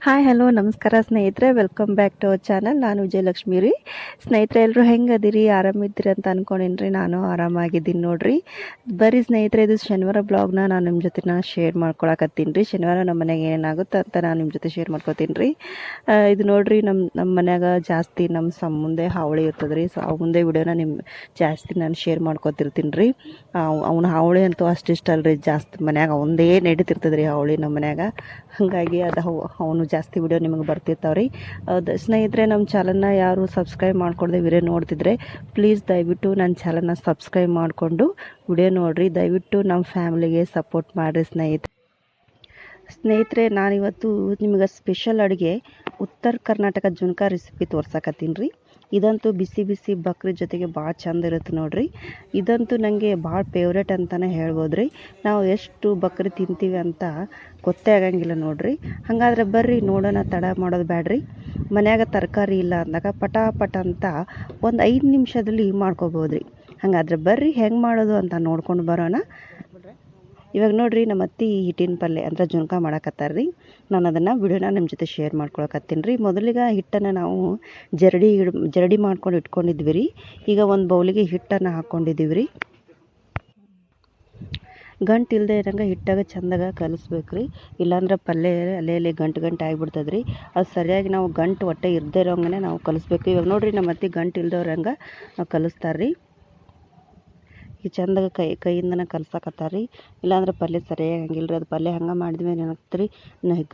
Hi hello ನಮಸ್ಕಾರ ಸ್ನೇಹಿತರೆ. Welcome back to our channel ನಾನು ವಿಜಯಲಕ್ಷ್ಮಿ ರೀ. ಸ್ನೇಹಿತರೆ ಎಲ್ಲರೂ ಹೆಂಗೆ ಅದಿರಿ ಆರಾಮಿದ್ದೀರಿ ಅಂತ ಅನ್ಕೊಂಡಿನ್ರಿ. ನಾನು ಆರಾಮಾಗಿದ್ದೀನಿ ನೋಡಿರಿ. ಬರೀ ಸ್ನೇಹಿತರೆ, ಇದು ಶನಿವಾರ ಬ್ಲಾಗ್ನ ನಾನು ನಿಮ್ಮ ಜೊತೆ ನಾನು ಶೇರ್ ಮಾಡ್ಕೊಳಕತ್ತೀನಿ ರೀ. ಶನಿವಾರ ನಮ್ಮ ಮನೆಗೆ ಏನಾಗುತ್ತೆ ಅಂತ ನಾನು ನಿಮ್ಮ ಜೊತೆ ಶೇರ್ ಮಾಡ್ಕೊತೀನಿ ರೀ. ಇದು ನೋಡಿರಿ ನಮ್ಮ ನಮ್ಮ ಮನ್ಯಾಗ ಜಾಸ್ತಿ ನಮ್ಮ ಸಮ್ ಹಾವಳಿ ಇರ್ತದೆ ರೀ ಸೊ ಮುಂದೆ ವಿಡಿಯೋನ ನಿಮ್ಮ ಜಾಸ್ತಿ ನಾನು ಶೇರ್ ಮಾಡ್ಕೊತಿರ್ತೀನಿ ರೀ. ಅವ್ನ ಹಾವಳಿ ಅಂತೂ ಅಷ್ಟಿಷ್ಟ ರೀ ಜಾಸ್ತಿ ಮನ್ಯಾಗ ಅವಂದೇ ನಡೀತಿರ್ತದೆ ರೀ ಹಾವಳಿ ನಮ್ಮ ಮನ್ಯಾಗ. ಹಾಗಾಗಿ ಅದು ಅವನು ಜಾಸ್ತಿ ವಿಡಿಯೋ ನಿಮಗೆ ಬರ್ತಿರ್ತಾವೆ ರೀ ಸ್ನೇಹಿತರೆ, ನಮ್ಮ ಚಾನಲ್ನ ಯಾರು ಸಬ್ಸ್ಕ್ರೈಬ್ ಮಾಡ್ಕೊಳ್ದೆ ವಿಡಿಯೋ ನೋಡ್ತಿದ್ರೆ ಪ್ಲೀಸ್ ದಯವಿಟ್ಟು ನನ್ನ ಚಾನಲ್ನ ಸಬ್ಸ್ಕ್ರೈಬ್ ಮಾಡಿಕೊಂಡು ವಿಡಿಯೋ ನೋಡಿರಿ. ದಯವಿಟ್ಟು ನಮ್ಮ ಫ್ಯಾಮಿಲಿಗೆ ಸಪೋರ್ಟ್ ಮಾಡಿರಿ ಸ್ನೇಹಿತರೆ. ಸ್ನೇಹಿತರೆ, ನಾನಿವತ್ತು ನಿಮಗೆ ಸ್ಪೆಷಲ್ ಅಡುಗೆ ಉತ್ತರ ಕರ್ನಾಟಕ ಜುನ್ಕಾ ರೆಸಿಪಿ ತೋರ್ಸಕತ್ತೀನಿ ರೀ. ಇದಂತೂ ಬಿಸಿ ಬಿಸಿ ಬಕ್ರಿ ಜೊತೆಗೆ ಭಾಳ ಚಂದ ಇರುತ್ತೆ ನೋಡ್ರಿ. ಇದಂತೂ ನನಗೆ ಭಾಳ ಫೇವ್ರೇಟ್ ಅಂತಲೇ ಹೇಳ್ಬೋದು ರೀ ನಾವು ಎಷ್ಟು ಬಕ್ರಿ ತಿಂತೀವಿ ಅಂತ ಗೊತ್ತೇ ಆಗಂಗಿಲ್ಲ ನೋಡ್ರಿ. ಹಾಗಾದ್ರೆ ಬರ್ರಿ ನೋಡೋಣ, ತಡ ಮಾಡೋದು ಬೇಡ್ರಿ ಮನ್ಯಾಗ ತರಕಾರಿ ಇಲ್ಲ ಅಂದಾಗ ಪಟಾಪಟ ಪಟ ಅಂತ ಒಂದು ಐದು ನಿಮಿಷದಲ್ಲಿ ಮಾಡ್ಕೋಬೋದು ರೀ ಹಾಗಾದ್ರೆ ಬರ್ರಿ ಹೆಂಗೆ ಮಾಡೋದು ಅಂತ ನೋಡ್ಕೊಂಡು ಬರೋಣ. ಇವಾಗ ನೋಡಿರಿ ನಮ್ಮ ಅತ್ತಿ ಹಿಟ್ಟಿನ ಪಲ್ಯ ಅಂದ್ರೆ ಜುನ್ಕ ಮಾಡಕತ್ತಾರ ರೀ. ನಾನು ಅದನ್ನು ವಿಡಿಯೋನ ನಿಮ್ಮ ಜೊತೆ ಶೇರ್ ಮಾಡ್ಕೊಳಕತ್ತೀನಿ ರೀ. ಮೊದಲಿಗೆ ಹಿಟ್ಟನ್ನು ನಾವು ಜರಡಿ ಜರಡಿ ಮಾಡ್ಕೊಂಡು ಇಟ್ಕೊಂಡಿದ್ವಿ ರೀ. ಈಗ ಒಂದು ಬೌಲಿಗೆ ಹಿಟ್ಟನ್ನು ಹಾಕ್ಕೊಂಡಿದ್ದೀವಿ ರೀ. ಗಂಟು ಇಲ್ಲದೆ ಇರೋಂಗೆ ಹಿಟ್ಟಾಗ ಚಂದಾಗ ಕಲಿಸ್ಬೇಕು ರೀ. ಇಲ್ಲಾಂದ್ರೆ ಪಲ್ಯ ಅಲ್ಲೇ ಅಲ್ಲಿ ಗಂಟು ಗಂಟು ಆಗಿಬಿಡ್ತದೆ ರೀ. ಅದು ಸರಿಯಾಗಿ ನಾವು ಗಂಟು ಹೊಟ್ಟೆ ಇರದೇ ಇರೋಂಗೆ ನಾವು ಕಲಿಸ್ಬೇಕು. ಇವಾಗ ನೋಡಿರಿ ನಮ್ಮ ಅತ್ತಿ ಗಂಟು ಇಲ್ದವ್ರಂಗೆ ಕಲಿಸ್ತಾರೆ ರೀ. ಈ ಚಂದಾಗ ಕೈ, ಕೈಯಿಂದನೇ ಕಲ್ಸಕತ್ತಾರ ರೀ ಇಲ್ಲಾಂದ್ರೆ ಪಲ್ಯ ಸರಿಯಾಗಿ ರೀ ಅದು ಪಲ್ಯ ಹಂಗೆ ಮಾಡಿದ್ವಿ ಏನಾಗ್ತದೆ ರೀ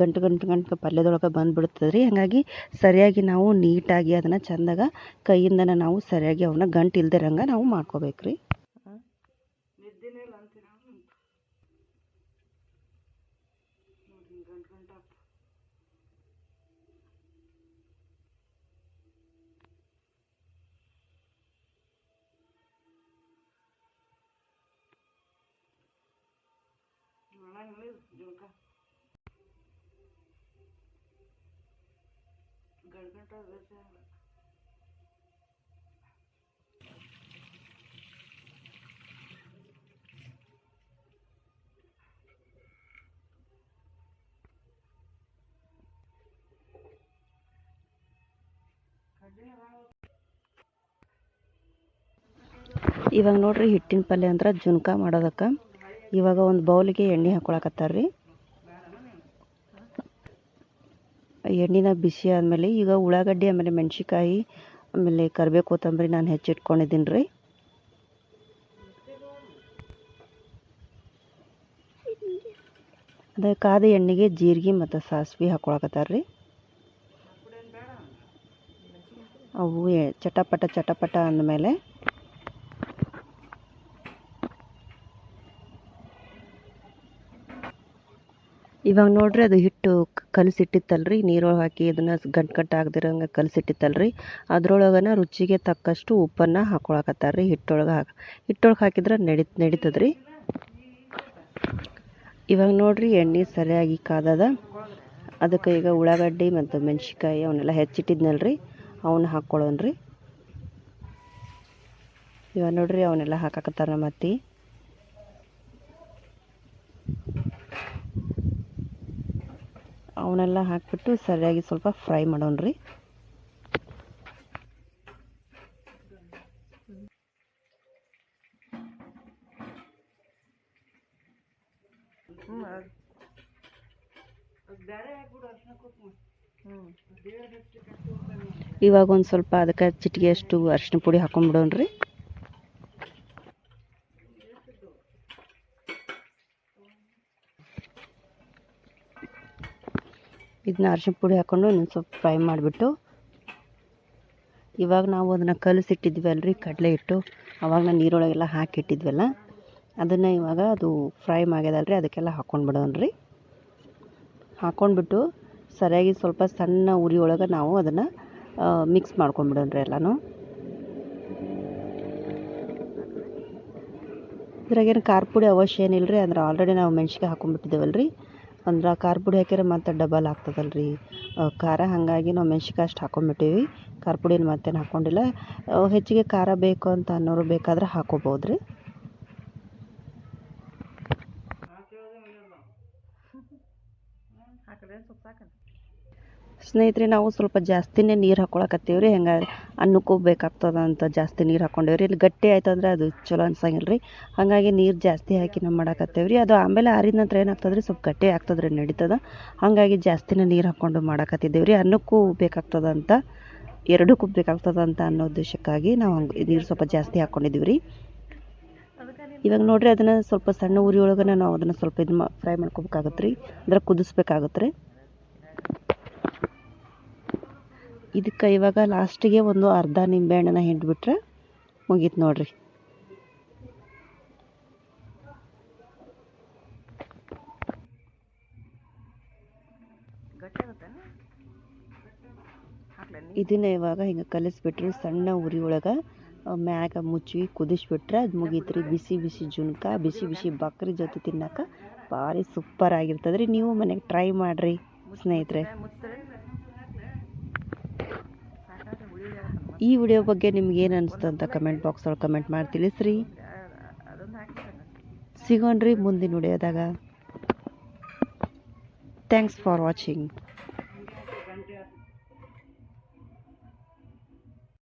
ಗಂಟು ಗಂಟು ಗಂಟು ಪಲ್ಯದೊಳಗೆ ಬಂದುಬಿಡ್ತದೆ ರೀ ಹಾಗಾಗಿ ಸರಿಯಾಗಿ ನಾವು ನೀಟಾಗಿ ಅದನ್ನು ಚಂದಾಗ ಕೈಯಿಂದನೇ ನಾವು ಸರಿಯಾಗಿ ಅವನ್ನ ಗಂಟು ಇಲ್ದಿರಂಗೆ ನಾವು ಮಾಡ್ಕೋಬೇಕು ರೀ ಇವಾಗ ನೋಡ್ರಿ ಹಿಟ್ಟಿನ ಪಲ್ಯ ಅಂದ್ರೆ ಜುನ್ಕ ಮಾಡೋದಕ್ಕೆ. ಇವಾಗ ಒಂದು ಬೌಲಿಗೆ ಎಣ್ಣೆ ಹಾಕೊಳಕತ್ತಾರ ರೀ ಎಣ್ಣೆನ ಬಿಸಿ ಆದಮೇಲೆ ಈಗ ಉಳ್ಳಾಗಡ್ಡಿ, ಆಮೇಲೆ ಮೆಣಸಿಕಾಯಿ ಆಮೇಲೆ ಕರಿಬೇವು ಕೊತ್ತಂಬರಿ ನಾನು ಹೆಚ್ಚಿಟ್ಕೊಂಡಿದ್ದೀನಿ ರೀ ಅದೇ ಕಾದ ಎಣ್ಣೆಗೆ ಜೀರಿಗೆ ಮತ್ತು ಸಾಸಿವೆ ಹಾಕೊಳಕತ್ತಾರ ರೀ ಅವು ಚಟಪಟ ಚಟಪಟ ಅಂದಮೇಲೆ ಇವಾಗ ನೋಡ್ರಿ ಅದು ಹಿಟ್ಟು ಕಲಸಿಟ್ಟಿತ್ತಲ್ರಿ, ನೀರೊಳಗೆ ಹಾಕಿ ಅದನ್ನು ಗಂಟು ಗಂಟು ಕಲಸಿಟ್ಟಿತ್ತಲ್ರಿ. ಅದ್ರೊಳಗನ ರುಚಿಗೆ ತಕ್ಕಷ್ಟು ಉಪ್ಪನ್ನು ಹಾಕೊಳಕತ್ತಾರ ರೀ ಹಿಟ್ಟೊಳಗೆ ಹಾಕಿ, ಹಿಟ್ಟೊಳಗೆ ಹಾಕಿದ್ರೆ ನಡಿ, ನಡೀತದ್ರಿ. ಇವಾಗ ನೋಡ್ರಿ ಎಣ್ಣೆ ಸರಿಯಾಗಿ ಕಾದದ. ಅದಕ್ಕೆ ಈಗ ಉಳ್ಳಾಗಡ್ಡಿ ಮತ್ತು ಮೆಣಸಿಕಾಯಿ ಅವನ್ನೆಲ್ಲ ಹೆಚ್ಚಿಟ್ಟಿದ್ನಲ್ರಿ ಅವನ್ನ ಹಾಕ್ಕೊಳ್ಳೋನ್ರಿ ಇವಾಗ ನೋಡ್ರಿ ಅವನ್ನೆಲ್ಲ ಹಾಕಾಕತ್ತಾರ ನಮ್ಮ ಅವನ್ನೆಲ್ಲ ಹಾಕಿಬಿಟ್ಟು ಸರಿಯಾಗಿ ಸ್ವಲ್ಪ ಫ್ರೈ ಮಾಡೋಣ್ರಿ. ಇವಾಗ ಒಂದು ಸ್ವಲ್ಪ ಅದಕ್ಕೆ ಚಿಟಿಗೆ ಅಷ್ಟು ಅರಿಶಿನ ಪುಡಿ ಹಾಕೊಂಡ್ಬಿಡೋಣ್ರಿ ಇದನ್ನ ಅರಿಶಿನ ಪುಡಿ ಹಾಕ್ಕೊಂಡು ಇನ್ನೊಂದು ಸ್ವಲ್ಪ ಫ್ರೈ ಮಾಡಿಬಿಟ್ಟು, ಇವಾಗ ನಾವು ಅದನ್ನು ಕಲಸಿಟ್ಟಿದ್ವಲ್ರಿ ಕಡಲೆ ಹಿಟ್ಟು. ಅವಾಗ ನಾನು ನೀರೊಳಗೆಲ್ಲ ಹಾಕಿಟ್ಟಿದ್ವಲ್ಲ, ಅದನ್ನು ಇವಾಗ ಅದು ಫ್ರೈ ಮಾಡ್ಯದಲ್ರಿ, ಅದಕ್ಕೆಲ್ಲ ಹಾಕ್ಕೊಂಡ್ಬಿಡೋಣ್ರಿ ಹಾಕ್ಕೊಂಡ್ಬಿಟ್ಟು ಸರಿಯಾಗಿ ಸ್ವಲ್ಪ ಸಣ್ಣ ಉರಿ ಒಳಗೆ ನಾವು ಅದನ್ನು ಮಿಕ್ಸ್ ಮಾಡ್ಕೊಂಡ್ಬಿಡೋಣ್ರಿ ಎಲ್ಲನೂ. ಇದ್ರಾಗೇನು ಖಾರ ಪುಡಿ ಅವಶ್ಯ ಏನಿಲ್ಲ ರೀ ಅಂದ್ರೆ ಆಲ್ರೆಡಿ ನಾವು ಮೆಣ್ಸಿಗೆ ಹಾಕೊಂಡ್ಬಿಟ್ಟಿದ್ದೇವಲ್ಲ ರೀ ಅಂದ್ರೆ ಖಾರ ಪುಡಿ ಹಾಕಿದ್ರೆ ಮತ್ತೆ ಡಬಲ್ ಆಗ್ತದಲ್ಲ ರೀ ಖಾರ ಹಾಗಾಗಿ ನಾವು ಮೆಣ್ಸಿಕಾಯಿ ಅಷ್ಟು ಹಾಕೊಂಡ್ಬಿಟ್ಟೀವಿ ಖಾರ ಪುಡಿನ ಮತ್ತೇನು ಹಾಕ್ಕೊಂಡಿಲ್ಲ ಹೆಚ್ಚಿಗೆ ಖಾರ ಬೇಕು ಅಂತ ಅನ್ನೋರು ಬೇಕಾದ್ರೆ ಹಾಕೋಬೋದು ರೀ ಸ್ನೇಹಿತರೆ, ನಾವು ಸ್ವಲ್ಪ ಜಾಸ್ತಿನೇ ನೀರು ಹಾಕೊಳಕತ್ತೀವಿ ರೀ ಹೆಂಗೆ ಅನ್ನಕ್ಕೂ ಬೇಕಾಗ್ತದ ಅಂತ ಜಾಸ್ತಿ ನೀರು ಹಾಕೊಂಡೇವ್ರಿ. ಇಲ್ಲಿ ಗಟ್ಟಿ ಆಯ್ತು ಅಂದ್ರೆ ಅದು ಚಲೋ ಅನ್ಸಂಗಿಲ್ಲ ರೀ ಹಾಗಾಗಿ ನೀರು ಜಾಸ್ತಿ ಹಾಕಿ ನಾವು ಮಾಡಕತ್ತೇವೆ ರೀ ಅದು ಆಮೇಲೆ ಆರಿದ ನಂತರ ಏನಾಗ್ತದೆ ರೀ ಸ್ವಲ್ಪ ಗಟ್ಟಿ ಆಗ್ತದೆ ರೀ ನಡೀತದೆ. ಹಾಗಾಗಿ ಜಾಸ್ತಿನೇ ನೀರು ಹಾಕ್ಕೊಂಡು ಮಾಡಕತ್ತಿದ್ದೇವೆ ರೀ ಅನ್ನಕ್ಕೂ ಬೇಕಾಗ್ತದ ಅಂತ, ಎರಡಕ್ಕೂ ಬೇಕಾಗ್ತದ ಅಂತ ಅನ್ನೋ ಉದ್ದೇಶಕ್ಕಾಗಿ ನಾವು ಹಂಗೆ ನೀರು ಸ್ವಲ್ಪ ಜಾಸ್ತಿ ಹಾಕ್ಕೊಂಡಿದ್ದೀವಿ ರೀ ಇವಾಗ ನೋಡಿರಿ, ಅದನ್ನು ಸ್ವಲ್ಪ ಸಣ್ಣ ಉರಿ ಒಳಗೆ ನಾವು ಅದನ್ನು ಸ್ವಲ್ಪ ಇದು ಮಾ ಫ್ರೈ ಮಾಡ್ಕೋಬೇಕಾಗತ್ತೆ ರೀ ಅಂದ್ರೆ ಕುದಿಸ್ಬೇಕಾಗತ್ತೆ ರೀ ಇದಕ್ಕೆ ಇವಾಗ ಲಾಸ್ಟಿಗೆ ಒಂದು ಅರ್ಧ ನಿಂಬೆಹಣ್ಣನ್ನ ಹಿಂಡ್ಬಿಟ್ರೆ ಮುಗೀತು ನೋಡ್ರಿ. ಇದನ್ನ ಇವಾಗ ಹಿಂಗೆ ಕಲಿಸ್ಬಿಟ್ರಿ ಸಣ್ಣ ಉರಿ ಒಳಗೆ ಮ್ಯಾಗ ಮುಚ್ಚಿ ಕುದಿಸ್ಬಿಟ್ರೆ ಅದು ಮುಗೀತ್ರಿ. ಬಿಸಿ ಬಿಸಿ ಜುನ್ಕ, ಬಿಸಿ ಬಿಸಿ ಬಕ್ರಿ ಜೊತೆ ತಿನ್ನಕ್ಕೆ ಭಾರಿ ಸೂಪರ್ ಆಗಿರ್ತದ್ರಿ. ನೀವು ಮನೆಗೆ ಟ್ರೈ ಮಾಡಿರಿ ಸ್ನೇಹಿತರೆ. ಈ ವಿಡಿಯೋ ಬಗ್ಗೆ ನಿಮ್ಗೆ ಏನು ಅನಿಸ್ತು ಅಂತ ಕಮೆಂಟ್ ಬಾಕ್ಸ್ ಒಳಗೆ ಕಮೆಂಟ್ ಮಾಡಿ ತಿಳಿಸ್ರಿ. ಸಿಗೋಣ್ರಿ ಮುಂದಿನ ವಿಡಿಯೋದಾಗ. Thanks for watching